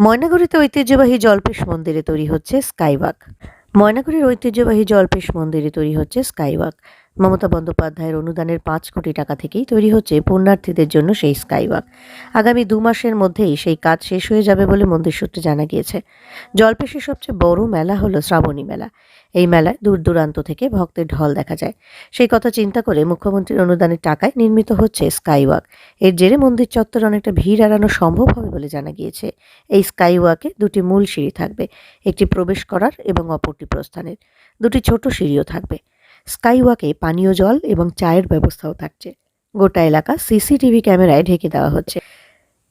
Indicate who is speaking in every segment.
Speaker 1: ময়নাগুড়িতে ঐতিহ্যবাহী জলপেশ মন্দিরে তৈরি হচ্ছে স্কাইওয়াক। ময়নাগুড়ির ঐতিহ্যবাহী জলপেশ মন্দিরে তৈরি হচ্ছে স্কাইওয়াক। মমতা বন্দ্যোপাধ্যায়ের অনুদানের পাঁচ কোটি টাকা থেকেই তৈরি হচ্ছে পুণ্যার্থীদের জন্য সেই স্কাইওয়াক। আগামী দু মাসের মধ্যেই সেই কাজ শেষ হয়ে যাবে বলে মন্দির সূত্রে জানা গিয়েছে। জলপেশের সবচেয়ে বড় মেলা হলো শ্রাবণী মেলা। এই মেলায় দূর দূরান্ত থেকে ভক্তের ঢল দেখা যায়। সেই কথা চিন্তা করে মুখ্যমন্ত্রীর অনুদানের টাকায় নির্মিত হচ্ছে স্কাইওয়াক। এর জেরে মন্দির চত্বর অনেকটা ভিড় এড়ানো সম্ভব হবে বলে জানা গিয়েছে। এই স্কাইওয়াকে দুটি মূল সিঁড়ি থাকবে, একটি প্রবেশ করার এবং অপরটি প্রস্থানের। দুটি ছোট সিঁড়িও থাকবে। স্কাইওয়াকে পানীয় জল এবং চায়ের ব্যবস্থাও থাকছে। গোটা এলাকা সিসিটিভি ক্যামেরায় ঢেকে দেওয়া হচ্ছে।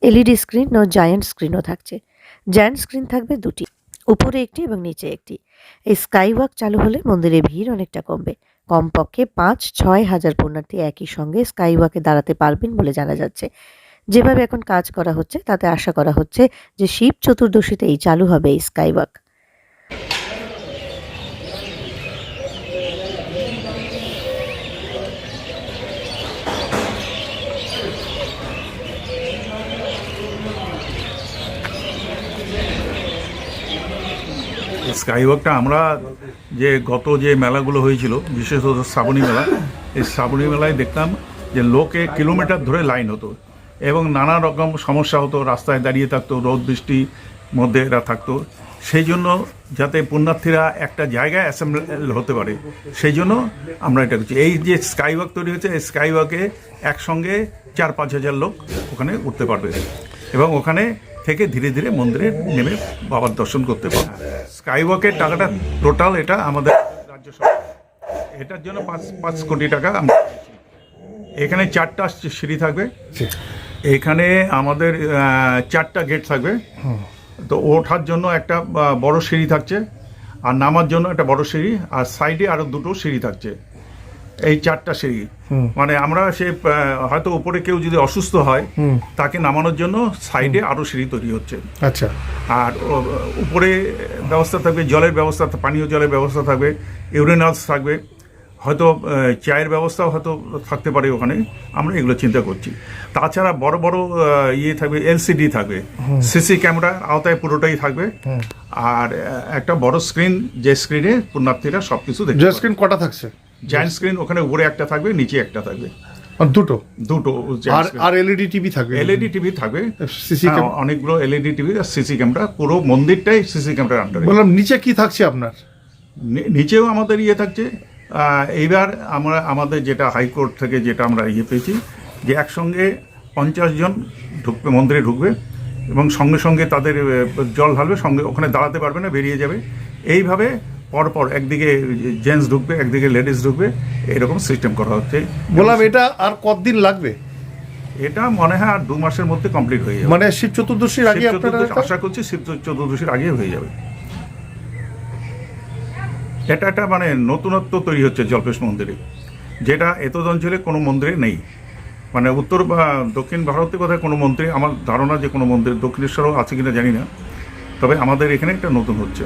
Speaker 1: এলইডি স্ক্রিন ও জায়ান্ট স্ক্রিনও থাকছে। জায়ান্ট স্ক্রিন থাকবে দুটি, উপরে একটি এবং নিচে একটি। এই স্কাইওয়াক চালু হলে মন্দিরে ভিড় অনেকটা কমবে। কমপক্ষে পাঁচ, ছয় হাজার পুণ্যার্থী একই সঙ্গে স্কাইওয়াকে দাঁড়াতে পারবেন বলে জানা যাচ্ছে। যেভাবে এখন কাজ করা হচ্ছে, তাতে আশা করা হচ্ছে যে শিব চতুর্দশীতেই চালু হবে এই স্কাইওয়াক।
Speaker 2: স্কাইওয়াকটা আমরা যে গত যে মেলাগুলো হয়েছিল বিশেষত শ্রাবণী মেলা, এই শ্রাবণী মেলায় দেখতাম যে লোকে কিলোমিটার ধরে লাইন হতো এবং নানা রকম সমস্যা হতো, রাস্তায় দাঁড়িয়ে থাকতো, রোদ, বৃষ্টি মধ্যে এরা থাকতো। সেই জন্য যাতে পুণ্যার্থীরা একটা জায়গায় অ্যাসেম্বল হতে পারে, সেই জন্য আমরা এটা করছি। এই যে স্কাইওয়াক তৈরি হয়েছে, এই স্কাইওয়াকে একসঙ্গে চার পাঁচ হাজার লোক ওখানে উঠতে পারবে। এবং ওখানে থেকে ধীরে ধীরে মন্দিরে নেমে বাবার দর্শন করতে পারবে। স্কাইওয়াকের টাকাটা টোটাল এটা আমাদের রাজ্য সরকার। এটার জন্য পাঁচ পাঁচ কোটি টাকা আমরা এখানে চারটা সিঁড়ি থাকবে। এখানে আমাদের চারটা গেট থাকবে। তো ওঠার জন্য একটা বড় সিঁড়ি থাকছে। আর নামার জন্য একটা বড় সিঁড়ি। আর সাইডে আরও দুটো সিঁড়ি থাকছে। এই চারটা সিঁড়ি। মানে আমরা সে হয়তো উপরে কেউ যদি অসুস্থ হয় তাকে নামানোর জন্য সাইডে আরও সিঁড়ি তৈরি হচ্ছে।
Speaker 3: আচ্ছা।
Speaker 2: আর উপরে ব্যবস্থা থাকবে জলের ব্যবস্থা পানীয় জলের ব্যবস্থা থাকবে ইউরেনালস থাকবে। হয়তো চায়ের ব্যবস্থাও হয়তো থাকতে পারে ওখানে। আমরা এগুলো চিন্তা করছি। তাছাড়া বড় বড় ইয়ে থাকবে এলসিডি থাকবে। সিসি ক্যামেরা আওতায় পুরোটাই থাকবে। আর একটা বড় স্ক্রিন যে স্ক্রিনে পুণ্যার্থীরা সব কিছু
Speaker 3: জয় স্ক্রিন কটা থাকছে?
Speaker 2: জায়ান্ট স্ক্রিন ওখানে উপরে একটা থাকবে নিচে একটা থাকবে।
Speaker 3: দুটো?
Speaker 2: দুটো
Speaker 3: আর আর এলইডি টিভি থাকবে?
Speaker 2: এলইডি টিভি থাকবে।
Speaker 3: সিসি
Speaker 2: হ্যাঁ, অনেকগুলো এলইডি টিভি আর সিসি ক্যামেরা পুরো মন্দিরটাই সিসি ক্যামেরার আন্ডারে
Speaker 3: বললাম নিচে কি থাকছে আপনার?
Speaker 2: নিচেও আমাদের ইয়ে থাকছে। এইবার আমরা আমাদের যেটা হাইকোর্ট থেকে যেটা আমরা ইয়ে পেয়েছি যে একসঙ্গে পঞ্চাশ জন ঢুকবে মন্দিরে ঢুকবে এবং সঙ্গে সঙ্গে তাদের জল ঢালবে সঙ্গে ওখানে দাঁড়াতে পারবে না বেরিয়ে যাবে। এইভাবে পরপর একদিকে জেন্টস ঢুকবে একদিকে লেডিস ঢুকবে এরকম সিস্টেম করা হচ্ছে।
Speaker 3: বললাম এটা আর কতদিন লাগবে?
Speaker 2: এটা মনে হয় আর দু মাসের মধ্যে কমপ্লিট হয়ে যাবে।
Speaker 3: মানে শিব চতুর্দশীর আগে আপনারা
Speaker 2: আশা করছি শিব চতুর্দশীর আগে হয়ে যাবে। এটা একটা মানে নতুনত্ব তৈরি হচ্ছে জল্পেশ মন্দিরে। যেটা এতদ অঞ্চলে কোনো মন্দিরে নেই। মানে উত্তর বা দক্ষিণ ভারতে বোধহয় কোনো মন্দিরে আমার ধারণা যে কোনো মন্দির দক্ষিণেশ্বরও আছে কিনা জানি না। তবে আমাদের এখানে একটা নতুন হচ্ছে।